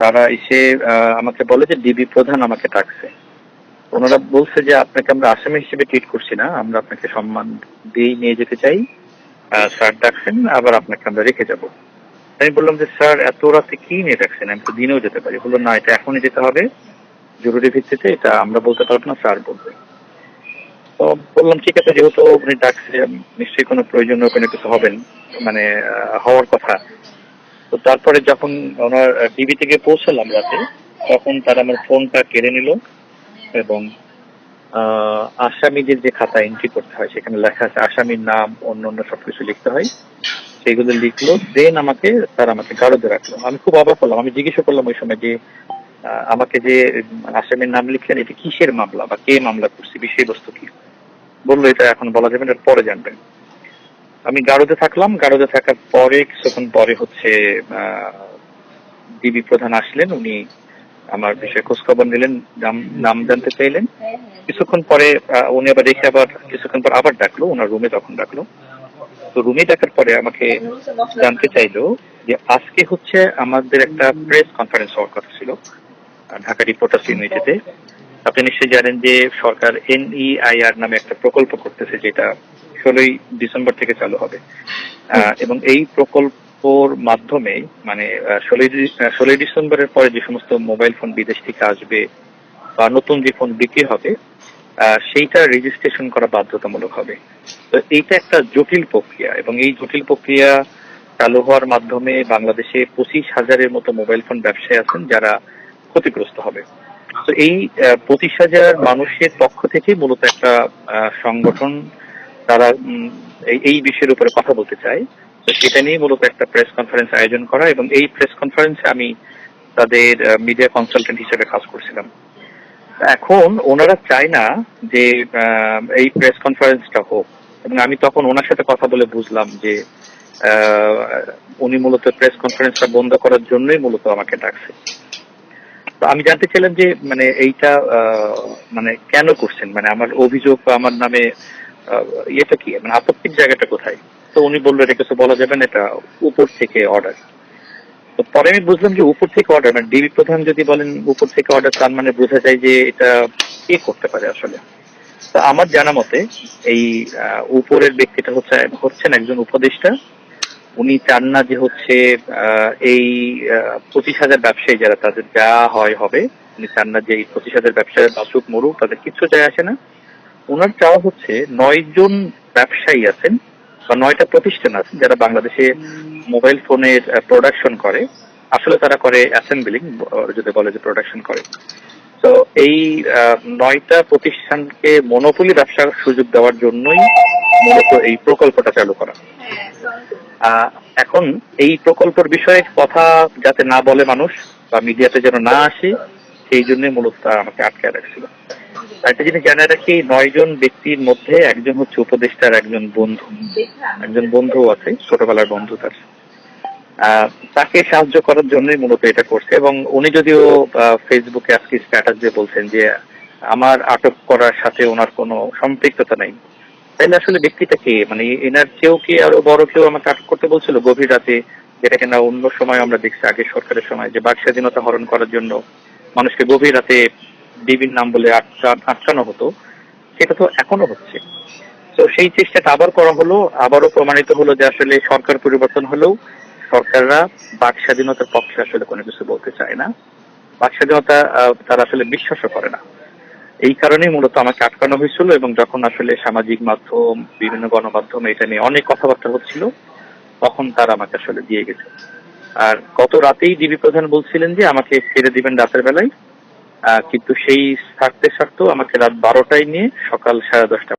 তারা এসে আমাকে বলে যে ডিবি প্রধান আমাকে ডাকছে। ওনারা বলছে যে আপনাকে আমরা আসামি হিসেবে ট্রিট করছি না, আমরা আপনাকে সম্মান দিয়ে নিয়ে যেতে চাই। স্যার ডাকছেন, আবার আপনাকে আমরা রেখে যাব। আমি বললাম যে, স্যার, এত রাতে কি নিয়ে ডাকছেন? আমি তো দিনেও যেতে পারি। বলল, না, এটা এখনই যেতে হবে। জরুরি ভিত্তিতে এটা আমরা বলতে পারব না, স্যার বলবে। তো বললাম, ঠিক আছে, যেহেতু উনি ডাকছে নিশ্চয়ই কোনো প্রয়োজনীয় কোনো কিছু হবেন মানে হওয়ার কথা। তো তারপরে যখন ওনার টিভি থেকে পৌঁছালাম রাতে, তখন তারা আমার ফোনটা কেড়ে নিল এবং আসামিদের যে খাতা এন্ট্রি করতে হয়, সেখানে লেখা আছে, আসামির নাম, অন্য অন্য সবকিছু লিখতে হয়। সেগুলো লিখলো দেন আমাকে, তার আমাকে গারদে রাখল। আমি খুব অবাক হলাম, আমি জিজ্ঞাসা করলাম ওই সময় যে আমাকে যে আসামির নাম লিখলেন, এটা কিসের মামলা বা কে মামলা করছে, বিষয়বস্তু কি? বলল, এটা এখন বলা যাবে না পরে জানবেন। আমি গারদে থাকলাম। গারদে থাকার পরে, কিছুক্ষণ পরে হচ্ছে ডিবি প্রধান আসলেন। উনি আমার বিষয়ে খোঁজ খবর নিলেন, নাম জানতে চাইলেন। কিছুক্ষণ পরে উনি আবার রেখে আবার কিছুক্ষণ পর আবার ডাকলো ওনার রুমে তখন ডাকলো। তো রুমে ডাকার পরে আমাকে জানতে চাইলো যে আজকে হচ্ছে আমাদের একটা প্রেস কনফারেন্স হওয়ার কথা ছিল, ঢাকা রিপোর্টার্স ইউনিটিতে আপনি নিশ্চয়ই জানেন যে সরকার এনইআইআর নামে একটা প্রকল্প করতেছে, যেটা ষোলোই ডিসেম্বর থেকে চালু হবে। এবং এই প্রকল্পর মাধ্যমে মানে ষোলোই ষোলোই ডিসেম্বরের পরে যে সমস্ত মোবাইল ফোন বিদেশ থেকে আসবে বা নতুন যে ফোন বিক্রি হবে সেইটা রেজিস্ট্রেশন করা বাধ্যতামূলক হবে। তো এইটা একটা জটিল প্রক্রিয়া এবং এই জটিল প্রক্রিয়া চালু হওয়ার মাধ্যমে বাংলাদেশে পঁচিশ হাজারের মতো মোবাইল ফোন ব্যবসায়ী আছেন যারা ক্ষতিগ্রস্ত হবে। তো এই পঁচিশ হাজার মানুষের পক্ষ থেকে মূলত একটা সংগঠন তারা এই- বিষয়ের উপরে কথা বলতে চায়। সেটা নিয়ে মূলত একটা প্রেস কনফারেন্স আয়োজন করা এবং এই প্রেস কনফারেন্সে আমি তাদের মিডিয়া কনসালটেন্ট হিসেবে কাজ করছিলাম। এখন ওনারা চায় না যে এই প্রেস কনফারেন্সটা হোক। এবং আমি তখন ওনার সাথে কথা বলে বুঝলাম যে উনি মূলত প্রেস কনফারেন্সটা বন্ধ করার জন্যই মূলত আমাকে ডাকছে। তো আমি জানতে চাইলাম যে মানে এইটা মানে কেন করছেন? মানে আমার অভিযোগ আমার নামে ইয়েটা কি? মানে আপত্তির জায়গাটা কোথায়? তো উনি বলল, এটা কিছু বলা যাবে না, এটা উপর থেকে অর্ডার তো পরে আমি বুঝলাম যে উপর থেকে অর্ডার মানে ডিবি প্রধান যদি বলেন উপর থেকে অর্ডার তার মানে বোঝা যায় যে এটা কে করতে পারে আসলে। তো আমার জানা মতে, এই উপরের ব্যক্তিটা হচ্ছে, হচ্ছেন একজন উপদেষ্টা। উনি চান না যে হচ্ছে এই পঁচিশ হাজার ব্যবসায়ী যারা, তাদের যা হয় হবে, উনি চান না যে এই পঁচিশ হাজার ব্যবসায়ী বাসুক মরুক, তাদের কিচ্ছু যায় আসে না। ওনার চাওয়া হচ্ছে নয় জন ব্যবসায়ী আছেন বা নয়টা প্রতিষ্ঠান আছেন যারা বাংলাদেশে মোবাইল ফোনের প্রোডাকশন করে। আসলে তারা করে অ্যাসেম্বলিং যদি বলে যে প্রোডাকশন করে। তো এই নয়টা প্রতিষ্ঠানকে মনোপলি ব্যবসার সুযোগ দেওয়ার জন্যই মূলত এই প্রকল্পটা চালু করা। আহ, এখন এই প্রকল্পের বিষয়ে কথা যাতে না বলে মানুষ বা মিডিয়াতে যেন না আসে সেই জন্য মূলত তারা আমাকে আটকে রাখছিল। একটা জিনিস জানায় রাখি, নয় জন ব্যক্তির মধ্যে একজন হচ্ছে উপদেষ্টার একজন বন্ধু। একজন বন্ধু আছে, ছোটবেলার বন্ধু তার। তাকে সাহায্য করার জন্যই মূলত এটা করছে এবং উনি যদিও ফেসবুকে আজকে স্ট্যাটাস দিয়ে বলছেন যে আমার আটক করার সাথে ওনার কোনো সম্পৃক্ততা নেই। তাইলে আসলে ব্যক্তিটা কে? মানে এনার কেউ কি আরও বড় কেউ আমাকে আটক করতে বলছিল গভীর রাতে? যেটা কিনা অন্য সময় আমরা দেখছি আগে সরকারের সময় যে বাক স্বাধীনতা হরণ করার জন্য মানুষকে গভীর রাতে ডিবির নাম বলে আটকা- আটকানো হতো, সেটা তো এখনও হচ্ছে। তো সেই চেষ্টাটা আবার করা হলো, আবারও প্রমাণিত হলো যে আসলে সরকার পরিবর্তন হলেও সরকাররা বাক স্বাধীনতার পক্ষে আসলে কোনো কিছু বলতে চায় না। বাক স্বাধীনতা তারা আসলে বিশ্বাসও করে না। এই কারণেই মূলত আমাকে আটকানো হয়েছিল এবং যখন আসলে সামাজিক মাধ্যম, বিভিন্ন গণমাধ্যমে এটা নিয়ে অনেক কথাবার্তা হচ্ছিল, তখন তারা আমাকে আসলে দিয়ে গেছে। আর গত রাতেই ডিবি প্রধান বলছিলেন যে আমাকে ছেড়ে দিবেন রাতের বেলায়। কিন্তু সেই স্বার্থে স্বার্থ আমাকে রাত বারোটায় নিয়ে সকাল সাড়ে দশটা